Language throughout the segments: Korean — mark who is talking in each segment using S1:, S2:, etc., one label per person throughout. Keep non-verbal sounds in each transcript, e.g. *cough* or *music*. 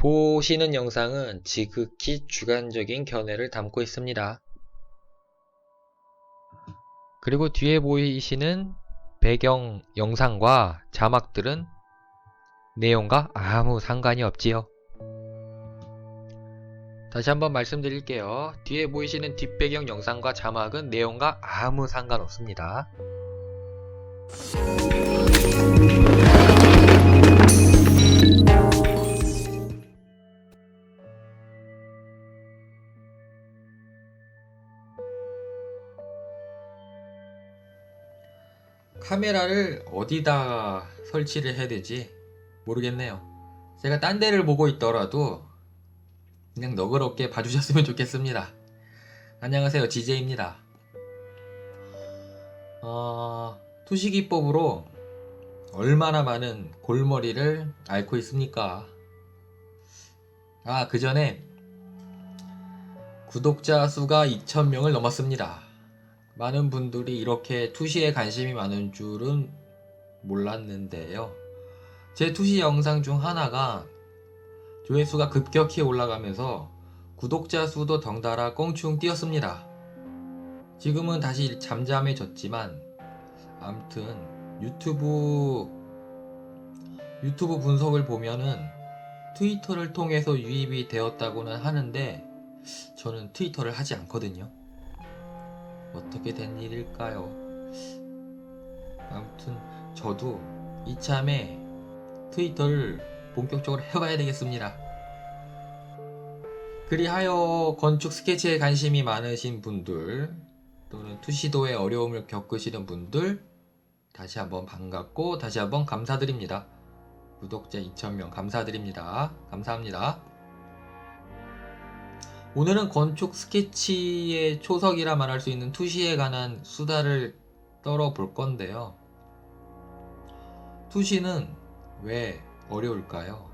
S1: 보시는 영상은 지극히 주관적인 견해를 담고 있습니다. 그리고 뒤에 보이시는 배경 영상과 자막들은 내용과 아무 상관이 없지요. 다시 한번 말씀드릴게요. 뒤에 보이시는 뒷배경 영상과 자막은 내용과 아무 상관없습니다. 카메라를 어디다 설치를 해야 되지 모르겠네요. 제가 딴 데를 보고 있더라도 그냥 너그럽게 봐주셨으면 좋겠습니다. 안녕하세요. GJ입니다. 어, 투시기법으로 얼마나 많은 골머리를 앓고 있습니까? 아, 그 전에 구독자 수가 2,000명을 넘었습니다. 많은 분들이 이렇게 투시에 관심이 많은 줄은 몰랐는데요. 제 투시 영상 중 하나가 조회수가 급격히 올라가면서 구독자 수도 덩달아 껑충 뛰었습니다. 지금은 다시 잠잠해졌지만 암튼 유튜브 유튜브 분석을 보면은 트위터를 통해서 유입이 되었다고는 하는데 저는 트위터를 하지 않거든요. 어떻게 된 일일까요? 아무튼 저도 이참에 트위터를 본격적으로 해봐야 되겠습니다. 그리하여 건축 스케치에 관심이 많으신 분들 또는 투시도에 어려움을 겪으시는 분들 다시 한번 반갑고 다시 한번 감사드립니다. 구독자 2,000명 감사드립니다. 감사합니다. 오늘은 건축 스케치의 초석이라 말할 수 있는 투시에 관한 수다를 떨어 볼 건데요. 투시는 왜 어려울까요?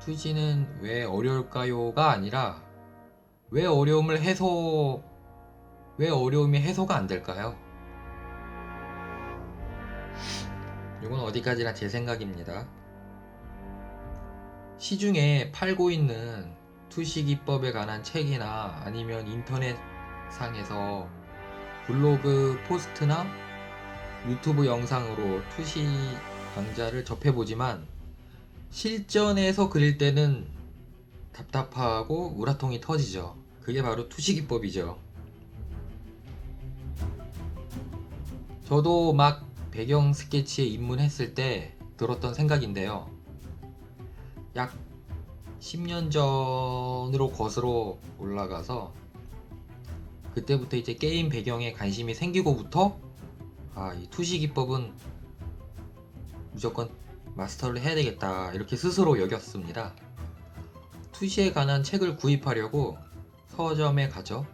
S1: 투시는 왜 어려울까요가 아니라 왜 어려움을 해소 왜 어려움이 해소가 안 될까요? 이건 어디까지나 제 생각입니다. 시중에 팔고 있는 투시 기법에 관한 책이나 아니면 인터넷 상에서 블로그 포스트나 유튜브 영상으로 투시 강좌를 접해보지만 실전에서 그릴 때는 답답하고 우라통이 터지죠. 그게 바로 투시 기법이죠. 저도 막 배경 스케치에 입문했을 때 들었던 생각인데요. 약 10년 전으로 거슬러 올라가서 그때부터 이제 게임 배경에 관심이 생기고부터 아, 이 투시 기법은 무조건 마스터를 해야 되겠다 이렇게 스스로 여겼습니다. 투시에 관한 책을 구입하려고 서점에 가죠.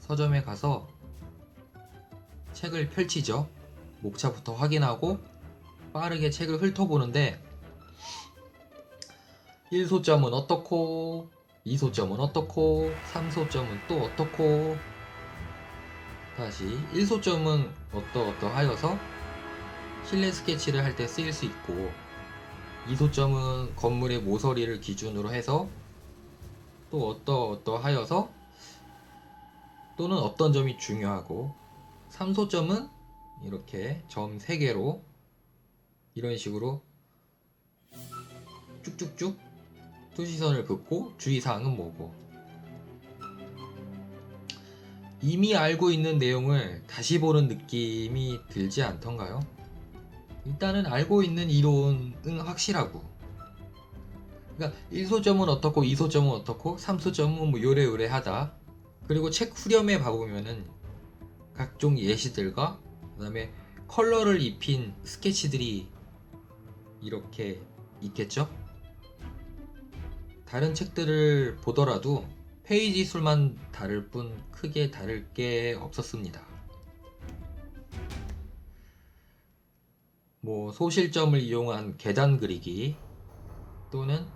S1: 서점에 가서 책을 펼치죠. 목차부터 확인하고 빠르게 책을 훑어보는데 1소점은 어떻고 2소점은 어떻고 3소점은 또 어떻고. 다시 1소점은 어떠어떠하여서 실내 스케치를 할 때 쓰일 수 있고 2소점은 건물의 모서리를 기준으로 해서 또 어떠어떠하여서 또는 어떤 점이 중요하고 3소점은 이렇게 점 3개로 이런 식으로 쭉쭉쭉 투시선을 긋고 주의사항은 뭐고 이미 알고 있는 내용을 다시 보는 느낌이 들지 않던가요? 일단은 알고 있는 이론은 확실하고 그러니까 1소점은 어떻고 2소점은 어떻고 3소점은 뭐 요래요래하다 그리고 책 후렴에 봐보면은 각종 예시들과 그 다음에 컬러를 입힌 스케치들이 이렇게 있겠죠? 다른 책들을 보더라도 페이지 수만 다를 뿐 크게 다를 게 없었습니다. 뭐 소실점을 이용한 계단 그리기 또는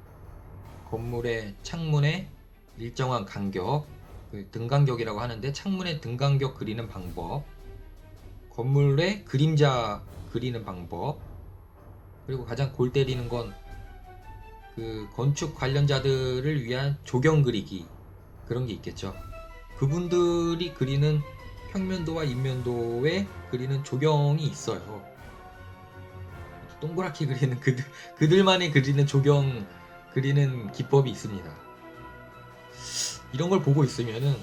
S1: 건물의 창문의 일정한 간격, 그 등간격이라고 하는데 창문의 등간격 그리는 방법, 건물의 그림자 그리는 방법, 그리고 가장 골 때리는 건 그 건축 관련자들을 위한 조경 그리기 그런 게 있겠죠. 그분들이 그리는 평면도와 인면도에 그리는 조경이 있어요. 동그랗게 그리는 그들 그들만의 그리는 조경 그리는 기법이 있습니다. 이런 걸 보고 있으면은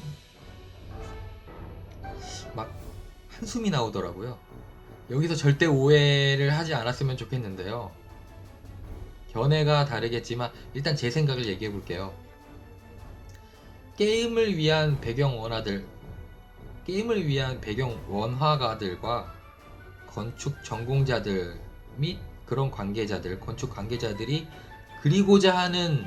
S1: 막 한숨이 나오더라고요. 여기서 절대 오해를 하지 않았으면 좋겠는데요. 견해가 다르겠지만 일단 제 생각을 얘기해 볼게요. 게임을 위한 배경 원화들, 게임을 위한 배경 원화가들과 건축 전공자들 및 그런 관계자들, 건축 관계자들이 그리고자 하는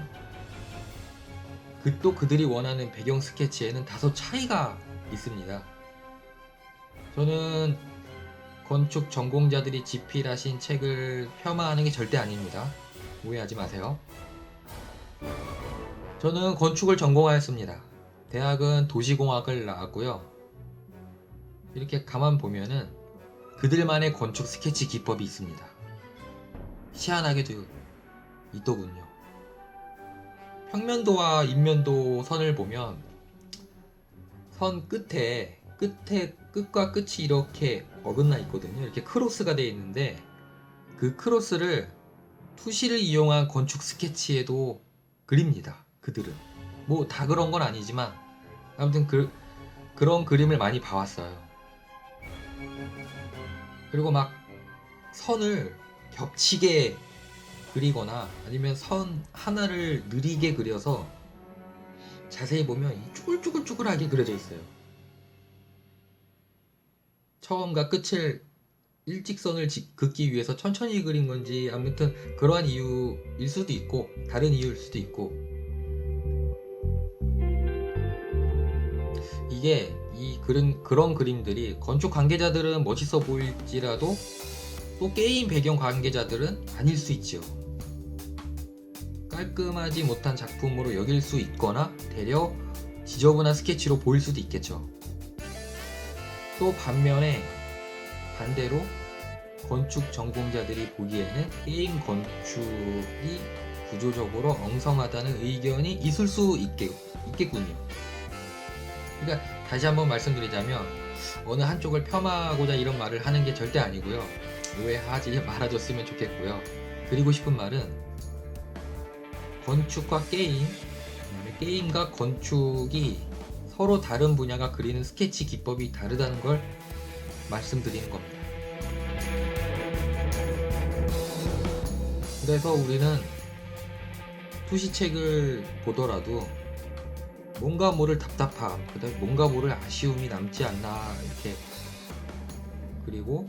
S1: 그 또 그들이 원하는 배경 스케치에는 다소 차이가 있습니다. 저는 건축 전공자들이 집필하신 책을 폄하하는 게 절대 아닙니다. 오해하지 마세요. 저는 건축을 전공하였습니다. 대학은 도시공학을 나왔고요. 이렇게 가만 보면은 그들만의 건축 스케치 기법이 있습니다. 희한하게도 있더군요. 평면도와 인면도 선을 보면 선 끝에 끝에 끝과 끝이 이렇게 어긋나 있거든요. 이렇게 크로스가 되어 있는데 그 크로스를 투시를 이용한 건축 스케치에도 그립니다. 그들은 뭐 다 그런 건 아니지만 아무튼 그 그런 그림을 많이 봐왔어요. 그리고 막 선을 겹치게 그리거나 아니면 선 하나를 느리게 그려서 자세히 보면 이 쭈글쭈글쭈글하게 그려져 있어요. 처음과 끝을 일직선을 지- 긋기 위해서 천천히 그린 건지 아무튼 그러한 이유일 수도 있고 다른 이유일 수도 있고 이게 이 그런 그런 그림들이 건축 관계자들은 멋있어 보일지라도 또 게임 배경 관계자들은 아닐 수 있죠. 깔끔하지 못한 작품으로 여길 수 있거나 되려 지저분한 스케치로 보일 수도 있겠죠. 또 반면에 반대로 건축 전공자들이 보기에는 게임 건축이 구조적으로 엉성하다는 의견이 있을 수 있겠, 있겠군요. 그러니까 다시 한번 말씀드리자면 어느 한쪽을 폄하하고자 이런 말을 하는 게 절대 아니고요. 오해하지 *laughs* 말아줬으면 좋겠고요. 드리고 싶은 말은 건축과 게임, 게임과 건축이 서로 다른 분야가 그리는 스케치 기법이 다르다는 걸 말씀드리는 겁니다. 그래서 우리는 투시책을 보더라도 뭔가 모를 답답함, 그다음에 뭔가 모를 아쉬움이 남지 않나 이렇게 그리고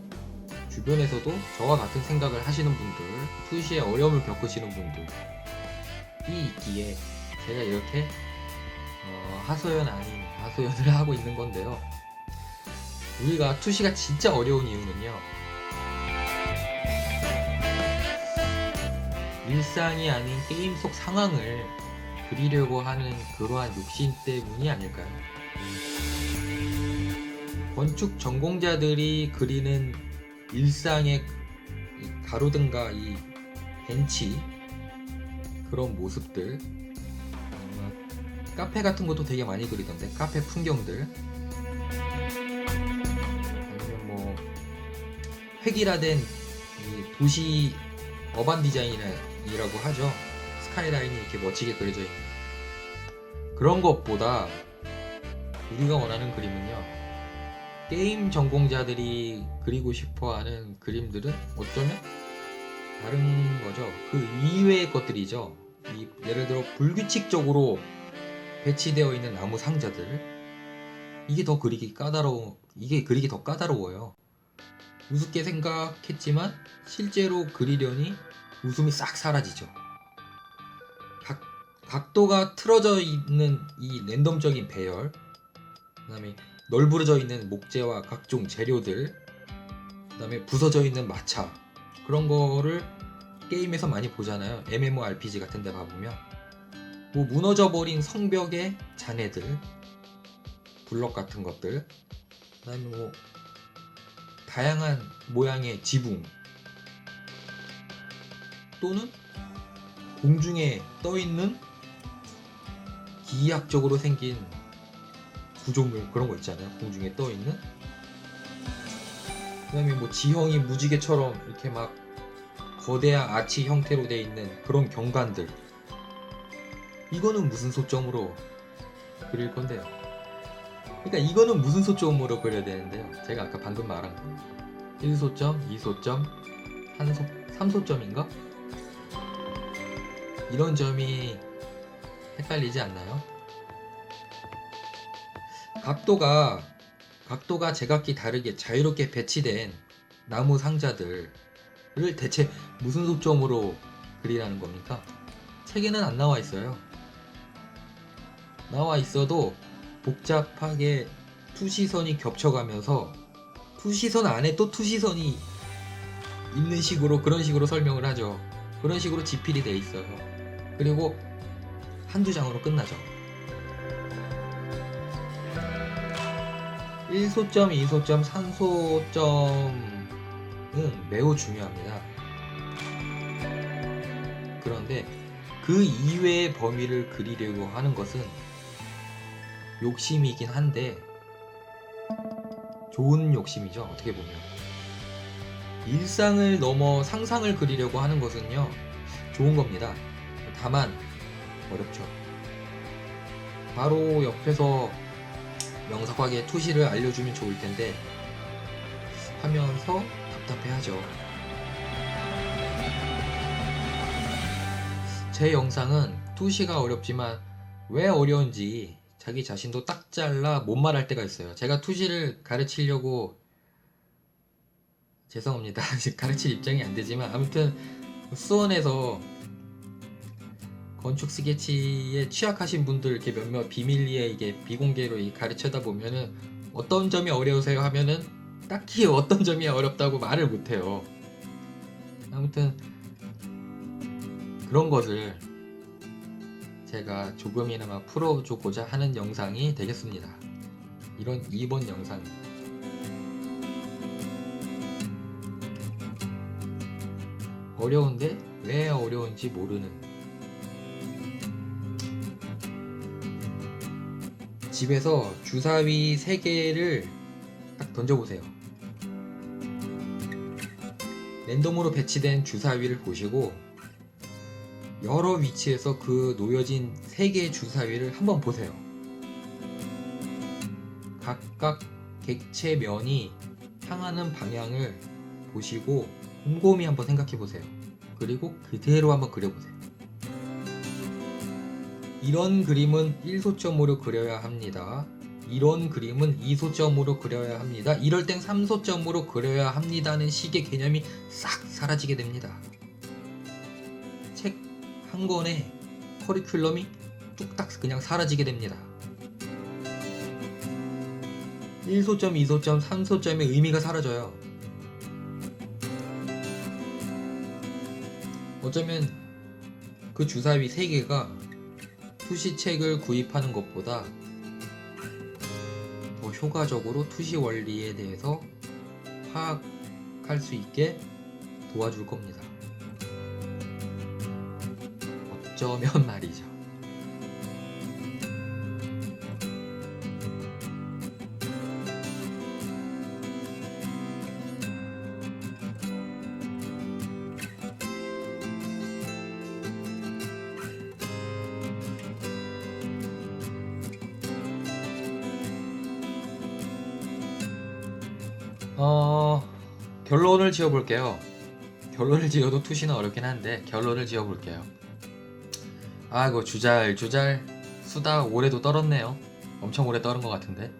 S1: 주변에서도 저와 같은 생각을 하시는 분들, 투시에 어려움을 겪으시는 분들이 있기에 제가 이렇게 어, 하소연 아닌 하소연을 하고 있는 건데요. 우리가 투시가 진짜 어려운 이유는요. 일상이 아닌 게임 속 상황을 그리려고 하는 그러한 욕심 때문이 아닐까요? 건축 전공자들이 그리는 일상의 이 가로등과 이 벤치 그런 모습들 어, 카페 같은 것도 되게 많이 그리던데 카페 풍경들 획일화된 이 도시 어반 디자인이라고 하죠 스카이라인이 이렇게 멋지게 그려져 있는 그런 것보다 우리가 원하는 그림은요 게임 전공자들이 그리고 싶어 하는 그림들은 어쩌면 다른 거죠. 그 이외의 것들이죠. 이 예를 들어 불규칙적으로 배치되어 있는 나무 상자들 이게 더 그리기 까다로워 이게 그리기 더 까다로워요. 우습게 생각했지만 실제로 그리려니 웃음이 싹 사라지죠. 각, 각도가 틀어져 있는 이 랜덤적인 배열, 그 다음에 널브러져 있는 목재와 각종 재료들, 그 다음에 부서져 있는 마차 그런 거를 게임에서 많이 보잖아요. MMORPG 같은 데 가보면 뭐 무너져 버린 성벽의 잔해들, 블럭 같은 것들, 그 다음에 뭐 다양한 모양의 지붕 또는 공중에 떠 있는 기하학적으로 생긴 구조물 그런 거 있잖아요. 공중에 떠 있는. 그다음에 뭐 지형이 무지개처럼 이렇게 막 거대한 아치 형태로 돼 있는 그런 경관들. 이거는 무슨 소점으로 그릴 건데요? 그러니까 이거는 무슨 소점으로 그려야 되는데요? 제가 아까 방금 말한 거. 1소점, 2소점, 3소, 3소점인가? 이런 점이 헷갈리지 않나요? 각도가 각도가 제각기 다르게 자유롭게 배치된 나무 상자들을 대체 무슨 소점으로 그리라는 겁니까? 책에는 안 나와 있어요. 나와 있어도 복잡하게 투시선이 겹쳐가면서 투시선 안에 또 투시선이 있는 식으로 그런 식으로 설명을 하죠. 그런 식으로 지필이 돼 있어요. 그리고 한두 장으로 끝나죠. 1소점, 2소점, 3소점은 매우 중요합니다. 그런데 그 이외의 범위를 그리려고 하는 것은 욕심이긴 한데 좋은 욕심이죠. 어떻게 보면. 일상을 넘어 상상을 그리려고 하는 것은요. 좋은 겁니다. 다만 어렵죠. 바로 옆에서 명석하게 투시를 알려주면 좋을 텐데 하면서 답답해하죠. 제 영상은 투시가 어렵지만 왜 어려운지 자기 자신도 딱 잘라 못 말할 때가 있어요. 제가 투시를 가르치려고 죄송합니다. *laughs* 가르칠 입장이 안 되지만 아무튼 수원에서 건축 스케치에 취약하신 분들 이렇게 몇몇 비밀리에 이게 비공개로 이 가르쳐다 보면은 어떤 점이 어려우세요 하면은 딱히 *laughs* 어떤 점이 어렵다고 말을 못해요. 아무튼 그런 것을 제가 조금이나마 풀어주고자 하는 영상이 되겠습니다. 이런 2번 영상. 어려운데 왜 어려운지 모르는 집에서 주사위 3개를 딱 던져보세요. 랜덤으로 배치된 주사위를 보시고 여러 위치에서 그 놓여진 3개의 주사위를 한번 보세요. 각각 객체 면이 향하는 방향을 보시고 곰곰이 한번 생각해 보세요. 그리고 그대로 한번 그려보세요. 이런 그림은 1소점으로 그려야 합니다. 이런 그림은 2소점으로 그려야 합니다. 이럴 땐 3소점으로 그려야 합니다는 식의 개념이 싹 사라지게 됩니다. 책한 권에 커리큘럼이 뚝딱 그냥 사라지게 됩니다. 1소점, 2소점, 3소점의 의미가 사라져요. 어쩌면 그 주사위 3개가 투시책을 구입하는 것보다 더 효과적으로 투시 원리에 대해서 파악할 수 있게 도와줄 겁니다. 어쩌면 *laughs* 말이죠. 어, 결론을 지어볼게요. 결론을 지어도 투시는 어렵긴 한데 결론을 지어볼게요. 아이고 주잘 주잘 수다 올해도 떨었네요. 엄청 오래 떨은 것 같은데.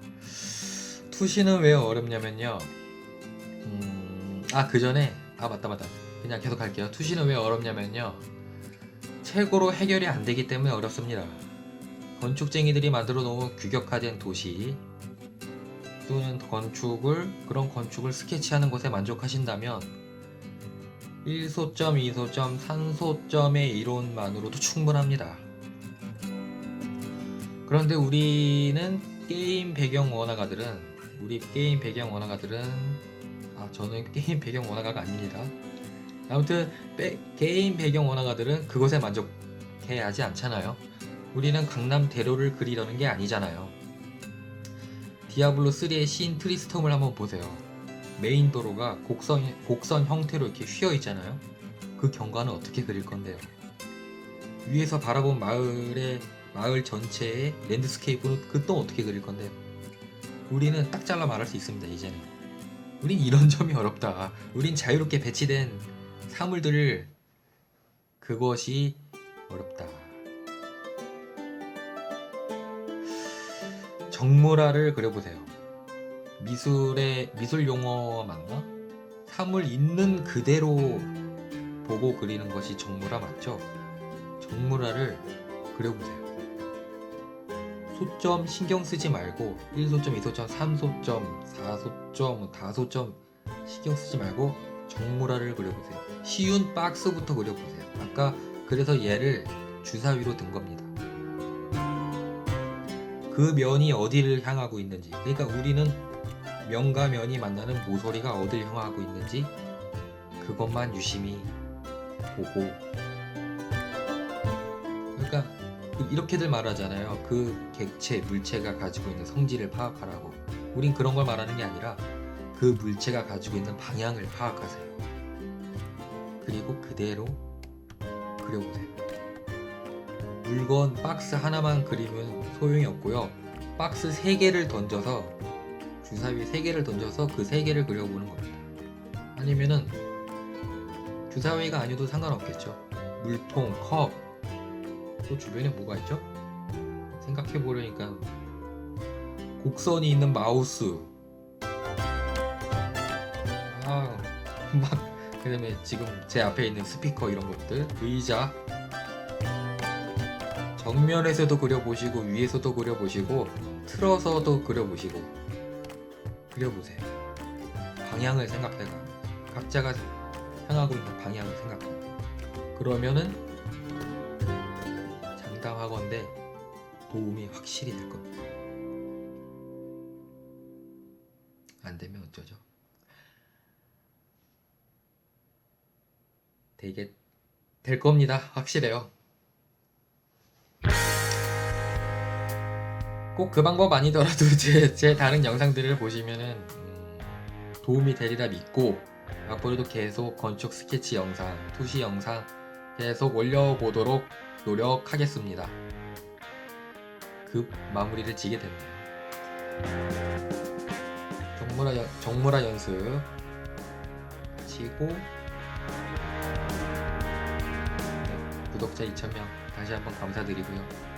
S1: 투시는 왜 어렵냐면요. 음, 아그 전에 아 맞다 맞다. 그냥 계속 할게요. 투시는 왜 어렵냐면요. 책으로 해결이 안 되기 때문에 어렵습니다. 건축쟁이들이 만들어 놓은 규격화된 도시 또는 건축을 그런 건축을 스케치하는 것에 만족하신다면 1소점, 2소점, 3소점의 이론만으로도 충분합니다. 그런데 우리는 게임 배경 원화가들은 우리 게임 배경 원화가들은 아 저는 게임 배경 원화가가 아닙니다. 아무튼 배- 개인 배경 원화가들은 그것에 만족해 하지 않잖아요. 우리는 강남 대로를 그리려는 게 아니잖아요. 디아블로 3의 신 트리스톰을 한번 보세요. 메인 도로가 곡선 곡선 형태로 이렇게 휘어 있잖아요. 그 경관은 어떻게 그릴 건데요? 위에서 바라본 마을의 마을 전체의 랜드스케이프는 그 또 어떻게 그릴 건데요? 우리는 딱 잘라 말할 수 있습니다. 이제는. 우린 이런 *laughs* 점이 어렵다. 우린 자유롭게 배치된 사물들을 그것이 어렵다. 정물화를 그려보세요. 미술의 미술 용어 맞나? 사물 있는 그대로 보고 그리는 것이 정물화 맞죠? 정물화를 그려보세요. 소점 신경 쓰지 말고 1소점, 2소점, 3소점, 4소점, 5소점 신경 쓰지 말고 정물화를 그려보세요. 쉬운 박스부터 그려보세요. 아까 그래서 얘를 주사위로 든 겁니다. 그 면이 어디를 향하고 있는지. 그러니까 우리는 면과 면이 만나는 모서리가 어디를 향하고 있는지 그것만 유심히 보고. 그러니까 이렇게들 말하잖아요. 그 객체, 물체가 가지고 있는 성질을 파악하라고. 우린 그런 걸 말하는 게 아니라 그 물체가 가지고 있는 방향을 파악하세요. 그리고 그대로 그려보세요. 물건 박스 하나만 그리면 소용이 없고요. 박스 3개를 던져서 주사위 3개를 던져서 그 3개를 그려보는 겁니다. 아니면은 주사위가 아니어도 상관없겠죠. 물통, 컵, 또 주변에 뭐가 있죠? 생각해 보려니까 곡선이 있는 마우스 아, *laughs* 막 그다음에 지금 제 앞에 있는 스피커 이런 것들 의자 정면에서도 그려보시고 위에서도 그려보시고 틀어서도 그려보시고 그려보세요. 방향을 생각해가 각자가 향하고 있는 방향을 생각해요 그러면은 장담하건대 도움이 확실히 될 겁니다. 안 되면 어쩌죠? 되게 될 겁니다. 확실해요. 꼭 그 방법 아니더라도 *laughs* 제, 제 다른 영상들을 보시면은 음, 도움이 되리라 믿고 앞으로도 계속 건축 스케치 영상, 투시 영상 계속 올려보도록 노력하겠습니다. 급 마무리를 지게 됐네요. 정물화, 연- 정물화 연습 치고 구독자 2,000명 다시 한번 감사드리고요.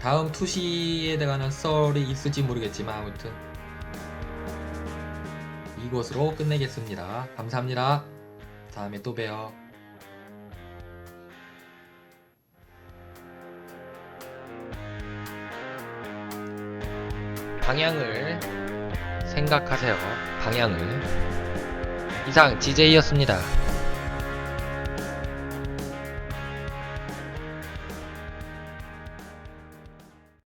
S1: 다음 투시에 관한 썰이 있을지 모르겠지만 아무튼 이것으로 끝내겠습니다. 감사합니다. 다음에 또 봬요. 방향을 생각하세요. 방향을. 이상 DJ였습니다.